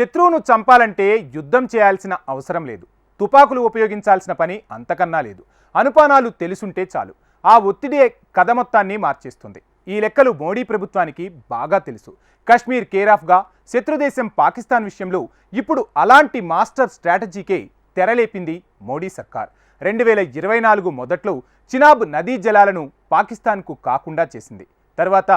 శత్రువును చంపాలంటే యుద్ధం చేయాల్సిన అవసరం లేదు. తుపాకులు ఉపయోగించాల్సిన పని అంతకన్నా లేదు. అనుపానాలు తెలుసుంటే చాలు. ఆ ఒత్తిడే కథ మొత్తాన్ని మార్చేస్తుంది. ఈ లెక్కలు మోడీ ప్రభుత్వానికి బాగా తెలుసు. కశ్మీర్ కేరాఫ్గా శత్రుదేశం పాకిస్తాన్ విషయంలో ఇప్పుడు అలాంటి మాస్టర్ స్ట్రాటజీకే తెరలేపింది మోడీ సర్కార్. రెండు వేల ఇరవై నాలుగు మొదట్లో చినాబ్ నదీ జలాలను పాకిస్తాన్కు కాకుండా చేసింది. తర్వాత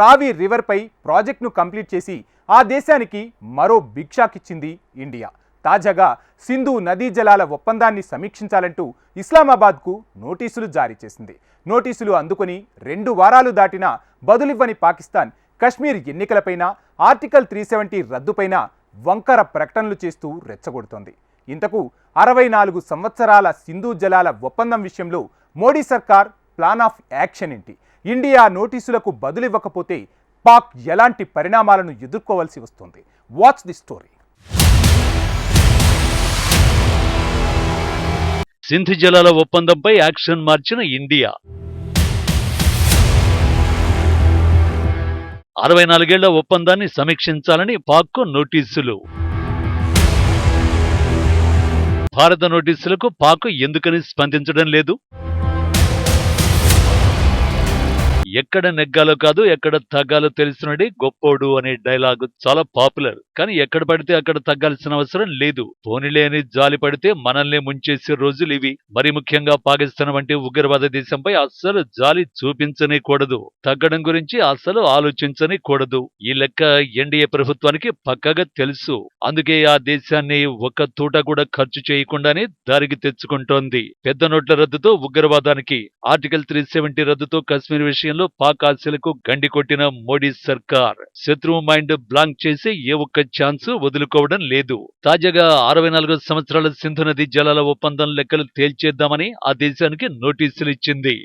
రావి రివర్పై ప్రాజెక్టును కంప్లీట్ చేసి ఆ దేశానికి మరో బిగ్ షాక్ ఇచ్చింది ఇండియా. తాజాగా సింధు నదీ జలాల ఒప్పందాన్ని సమీక్షించాలంటూ ఇస్లామాబాద్కు నోటీసులు జారీ చేసింది. నోటీసులు అందుకుని రెండు వారాలు దాటినా బదులివ్వని పాకిస్తాన్ కశ్మీర్ ఎన్నికలపైన ఆర్టికల్ త్రీ సెవెంటీ రద్దుపైన వంకర ప్రకటనలు చేస్తూ రెచ్చగొడుతోంది. ఇంతకు అరవై నాలుగు సంవత్సరాల సింధు జలాల ఒప్పందం విషయంలో మోడీ సర్కార్ ప్లాన్ ఆఫ్ యాక్షన్ ఏంటి? ఇండియా నోటీసులకు బదులివ్వకపోతే పాక్ ఎలాంటి పరిణామాలను ఎదుర్కోవాల్సి వస్తుంది? వాచ్ ది స్టోరీ సింధు జలాల ఒప్పందంపై యాక్షన్ మార్చిన ఇండియా. అరవై నాలుగేళ్ళ ఒప్పందాన్ని సమీక్షించాలని పాక్కు నోటీసులు. భారత నోటీసులకు పాక్ ఎందుకని స్పందించడం లేదు? ఎక్కడ నెగ్గాలో కాదు ఎక్కడ తగ్గాలో తెలిసినది గొప్పోడు అనే డైలాగ్ చాలా పాపులర్. కానీ ఎక్కడ పడితే అక్కడ తగ్గాల్సిన అవసరం లేదు. పోనీలేని జాలి పడితే మనల్ని ముంచేసే రోజులు ఇవి. మరి ముఖ్యంగా పాకిస్తాన్ వంటి ఉగ్రవాద దేశంపై అస్సలు జాలి చూపించనే కూడదు తగ్గడం గురించి అస్సలు ఆలోచించని కూడదు ఈ లెక్క ఎన్డీఏ ప్రభుత్వానికి పక్కగా తెలుసు. అందుకే ఆ దేశాన్ని ఒక్క తూట కూడా ఖర్చు చేయకుండానే దారికి తెచ్చుకుంటోంది. పెద్ద నోట్ల రద్దుతో ఉగ్రవాదానికి ఆర్టికల్ త్రీ సెవెంటీ రద్దుతో కశ్మీర్ విషయంలో పాక్ ఆశలకు గండి కొట్టిన మోడీ సర్కార్. శత్రువు మైండ్ బ్లాంక్ చేసి ఏ ఒక్క ఛాన్స్ వదులుకోవడం లేదు. తాజాగా అరవై నాలుగు సంవత్సరాల సింధు నది జలాల ఒప్పందం లెక్కలు తేల్చేద్దామని ఆ దేశానికి నోటీసులు ఇచ్చింది.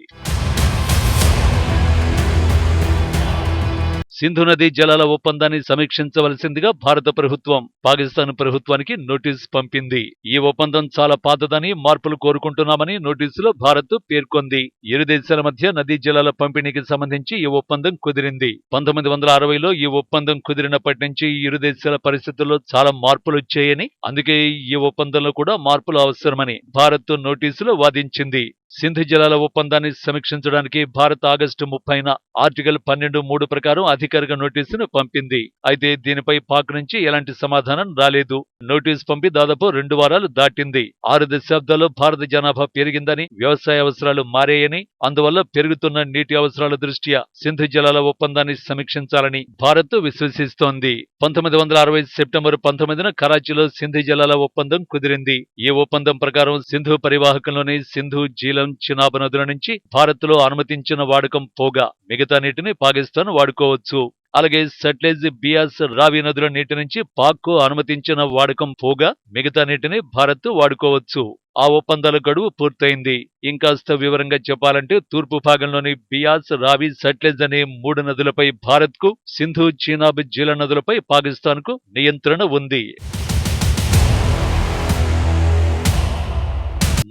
సింధు నదీ జలాల ఒప్పందాన్ని సమీక్షించవలసిందిగా భారత ప్రభుత్వం పాకిస్తాన్ ప్రభుత్వానికి నోటీస్ పంపింది. ఈ ఒప్పందం చాలా పాతదని మార్పులు కోరుకుంటున్నామని నోటీసులో భారత్ పేర్కొంది. ఇరు దేశాల మధ్య నదీ జలాల పంపిణీకి సంబంధించి ఈ ఒప్పందం కుదిరింది. పంతొమ్మిది వందల అరవైలో ఈ ఒప్పందం కుదిరినప్పటి నుంచి ఇరు దేశాల పరిస్థితుల్లో చాలా మార్పులు వచ్చాయని అందుకే ఈ ఒప్పందంలో కూడా మార్పులు అవసరమని భారత్ నోటీసులో వాదించింది. సింధు జలాల ఒప్పందాన్ని సమీక్షించడానికి భారత్ ఆగస్టు ముప్పైన ఆర్టికల్ పన్నెండు మూడు ప్రకారం అధికారిక నోటీసును పంపింది. అయితే దీనిపై పాక్ నుంచి ఎలాంటి సమాధానం రాలేదు. నోటీస్ పంపి దాదాపు రెండు వారాలు దాటింది. ఆరు దశాబ్దాల్లో భారత జనాభా పెరిగిందని వ్యవసాయ అవసరాలు మారాయని అందువల్ల పెరుగుతున్న నీటి అవసరాల దృష్ట్యా సింధు జలాల ఒప్పందాన్ని సమీక్షించాలని భారత్ విశ్వసిస్తోంది. పంతొమ్మిది వందల అరవై సెప్టెంబర్ పంతొమ్మిదిన కరాచీలో సింధు జలాల ఒప్పందం కుదిరింది. ఈ ఒప్పందం ప్రకారం సింధు పరివాహకంలోని సింధు జీలం చినాబ్ నదుల నుంచి భారత్లో అనుమతించిన వాడకం పోగా మిగతా నీటిని పాకిస్తాన్ వాడుకోవచ్చు. అలాగే సట్లెజ్ బియాస్ రావి నదుల నీటి నుంచి పాక్ అనుమతించిన వాడకం పోగా మిగతా నీటిని భారత్ వాడుకోవచ్చు. ఆ ఒప్పందాల గడువు పూర్తయింది. ఇంకాస్త వివరంగా చెప్పాలంటే తూర్పు భాగంలోని బియాస్ రావి సట్లెజ్ అనే మూడు నదులపై భారత్కు సింధు చీనాబ్ జీల నదులపై పాకిస్తాన్కు నియంత్రణ ఉంది.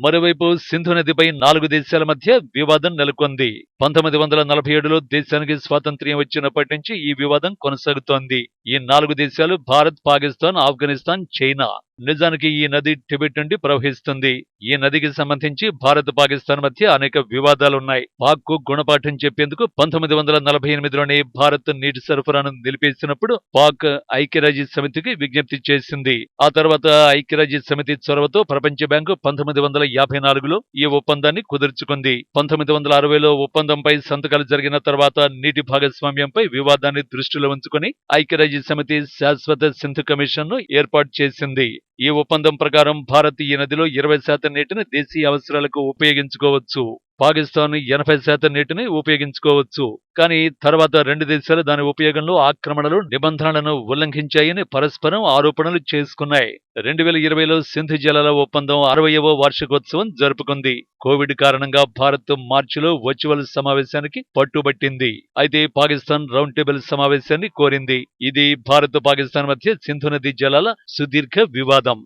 మరోవైపు సింధు నదిపై నాలుగు దేశాల మధ్య వివాదం నెలకొంది. పంతొమ్మిది వందల నలభై ఏడులో దేశానికి స్వాతంత్ర్యం వచ్చినప్పటి నుంచి ఈ వివాదం కొనసాగుతోంది. ఈ నాలుగు దేశాలు భారత్ పాకిస్తాన్ ఆఫ్ఘనిస్తాన్ చైనా నిజానికి ఈ నది టిబెట్ నుండి ప్రవహిస్తుంది. ఈ నదికి సంబంధించి భారత్ పాకిస్తాన్ మధ్య అనేక వివాదాలున్నాయి పాక్కు గుణపాఠం చెప్పేందుకు పంతొమ్మిది వందల నలభై ఎనిమిదిలోనే భారత్ నీటి సరఫరాను నిలిపేసినప్పుడు పాక్ ఐక్యరాజ్య సమితికి విజ్ఞప్తి చేసింది. ఆ తర్వాత ఐక్యరాజ్య సమితి చొరవతో ప్రపంచ బ్యాంకు పంతొమ్మిది వందల యాభై నాలుగులో ఈ ఒప్పందాన్ని కుదుర్చుకుంది. పంతొమ్మిది వందల అరవైలో ఒప్పందంపై సంతకాలు జరిగిన తర్వాత నీటి భాగస్వామ్యంపై వివాదాన్ని దృష్టిలో ఉంచుకుని ఐక్యరాజ్య సమితి శాశ్వత సింధు కమిషన్ను ఏర్పాటు చేసింది. ఈ ఒప్పందం ప్రకారం భారత్ ఈ నదిలో ఇరవై శాతం నీటిని దేశీయ అవసరాలకు ఉపయోగించుకోవచ్చు. పాకిస్తాన్ ఎనభై శాతం నీటిని ఉపయోగించుకోవచ్చు. కానీ తర్వాత రెండు దేశాలు దాని ఉపయోగంలో ఆక్రమణలు నిబంధనలను ఉల్లంఘించాయని పరస్పరం ఆరోపణలు చేసుకున్నాయి. రెండు వేల ఇరవైలో సింధు జలాల ఒప్పందం అరవయవ వార్షికోత్సవం జరుపుకుంది. కోవిడ్ కారణంగా భారత్ మార్చిలో వర్చువల్ సమావేశానికి పట్టుబట్టింది. అయితే పాకిస్తాన్ రౌండ్ టేబుల్ సమావేశాన్ని కోరింది. ఇది భారత్ పాకిస్తాన్ మధ్య సింధు నది జలాల సుదీర్ఘ వివాదం.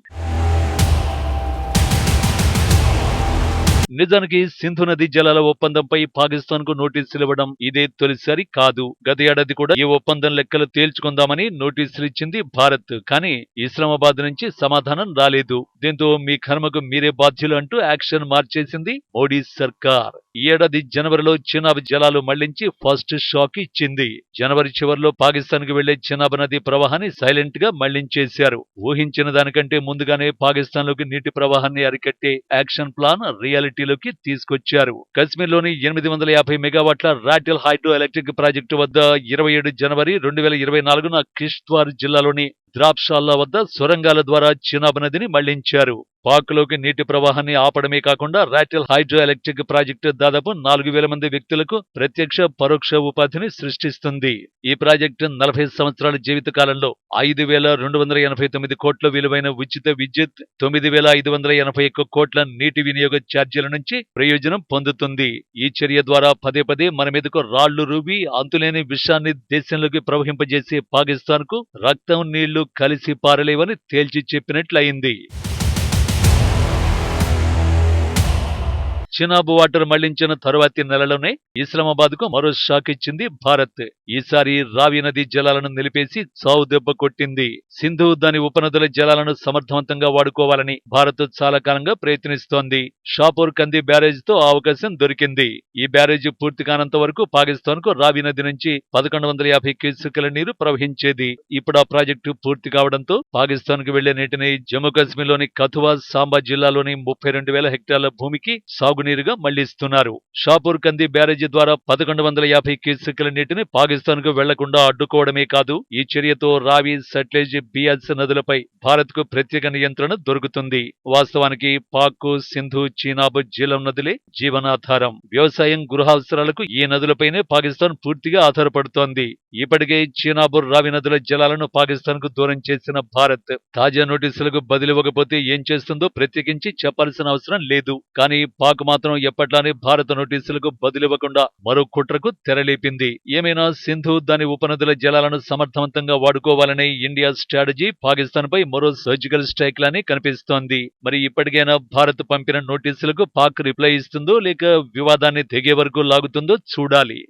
నిజానికి సింధు నది జలాల ఒప్పందంపై పాకిస్తాన్కు నోటీసులు ఇవ్వడం ఇదే తొలిసారి కాదు. గత ఏడాది కూడా ఈ ఒప్పందం లెక్కలు తేల్చుకుందామని నోటీసులు ఇచ్చింది భారత్. కానీ ఇస్లామాబాద్ నుంచి సమాధానం రాలేదు. దీంతో మీ కర్మకు మీరే బాధ్యులు అంటూ యాక్షన్ మార్చేసింది మోడీ సర్కార్. ఈ ఏడాది జనవరిలో చినాబ్ జలాలు మళ్ళించి ఫస్ట్ షాక్ ఇచ్చింది. జనవరి చివరిలో పాకిస్తాన్కు వెళ్ళే చినాబ్ నది ప్రవాహాన్ని సైలెంట్గా మళ్ళించేశారు. ఊహించిన దానికంటే ముందుగానే పాకిస్తాన్లోకి నీటి ప్రవాహాన్ని అరికట్టే యాక్షన్ ప్లాన్ రియాలిటీ పరిధిలోకి తీసుకొచ్చారు. కశ్మీర్లోని ఎనిమిది వందల యాభై మెగావాట్ల రాటిల్ హైడ్రో ఎలక్ట్రిక్ ప్రాజెక్టు వద్ద ఇరవై ఏడు జనవరి రెండు వేల ఇరవై నాలుగున కిష్త్వార్ జిల్లాలోని ద్రాక్షాల వద్ద సొరంగాల ద్వారా చినాబ్ నదిని మళ్ళించారు. పాక్లోకి నీటి ప్రవాహాన్ని ఆపడమే కాకుండా రాటిల్ హైడ్రో ఎలక్ట్రిక్ ప్రాజెక్టు దాదాపు నాలుగు వేల మంది వ్యక్తులకు ప్రత్యక్ష పరోక్ష ఉపాధిని సృష్టిస్తుంది. ఈ ప్రాజెక్టు నలభై సంవత్సరాల జీవిత కాలంలో ఐదు వేల రెండు వందల ఎనభై తొమ్మిది కోట్ల విలువైన ఉచిత విద్యుత్ తొమ్మిది వేల ఐదు వందల ఎనభై ఒక్క కోట్ల నీటి వినియోగ ఛార్జీల నుంచి ప్రయోజనం పొందుతుంది. ఈ చర్య ద్వారా పదే పదే మన మీదకు రాళ్ళు రూబి అంతులేని విషాన్ని దేశంలోకి ప్రవహింపజేసే పాకిస్తాన్కు రక్తం నీళ్ళు కలిసి పారలేవని తేల్చి చెప్పినట్లయింది. చినాబు వాటర్ మళ్ళించిన తరువాతి నెలలోనే ఇస్లామాబాద్కు మరో షాక్ ఇచ్చింది భారత్. ఈసారి రావి నది జలాలను నిలిపేసి సావు దెబ్బ కొట్టింది. సింధు దాని ఉపనదుల జలాలను సమర్థవంతంగా వాడుకోవాలని భారత్ చాలా కాలంగా ప్రయత్నిస్తోంది. షాపూర్ కంది బ్యారేజ్తో అవకాశం దొరికింది. ఈ బ్యారేజ్ పూర్తి కానంత వరకు పాకిస్తాన్కు రావి నది నుంచి పదకొండు వందల యాభై క్యూసెక్కుల నీరు ప్రవహించేది. ఇప్పుడు ఆ ప్రాజెక్టు పూర్తి కావడంతో పాకిస్తాన్కు వెళ్ళే నీటిని జమ్మూ కాశ్మీర్లోని కథువా సాంబా జిల్లాలోని ముప్పై రెండు వేల హెక్టార్ల భూమికి సాగునీరుగా మళ్ళిస్తున్నారు. షాపూర్ కంది బ్యారేజీ ద్వారా పదకొండు వందల యాభై క్యూసెక్కుల నీటిని పాకిస్తాన్కు వెళ్ళకుండా అడ్డుకోవడమే కాదు ఈ చర్యతో రావి సట్లెజ్ బియాస్ నదులపై భారత్కు ప్రత్యేక నియంత్రణ దొరుకుతుంది. వాస్తవానికి పాక్ సింధు చీనాబ్ జీలం నదులే జీవనాధారం. వ్యవసాయం గృహ అవసరాలకు ఈ నదులపైనే పాకిస్తాన్ పూర్తిగా ఆధారపడుతోంది. ఇప్పటికే చీనాబ్ రావి నదుల జలాలను పాకిస్తాన్కు దూరం చేసిన భారత్ తాజా నోటీసులకు బదిలివ్వకపోతే ఏం చేస్తుందో ప్రత్యేకించి చెప్పాల్సిన అవసరం లేదు. కానీ పాక్ మాత్రం ఎప్పట్లానే భారత నోటీసులకు బదిలివ్వకుండా మరో కుట్రకు తెరలేపింది. ఏమైనా సింధు దాని ఉపనదుల జలాలను సమర్థవంతంగా వాడుకోవాలనే ఇండియా స్ట్రాటజీ పాకిస్తాన్ పై మరో సర్జికల్ స్ట్రైక్ లానే కనిపిస్తోంది. మరి ఇప్పటికైనా భారత్ పంపిన నోటీసులకు పాక్ రిప్లై ఇస్తుందో లేక వివాదాన్ని తెగే వరకు లాగుతుందో చూడాలి.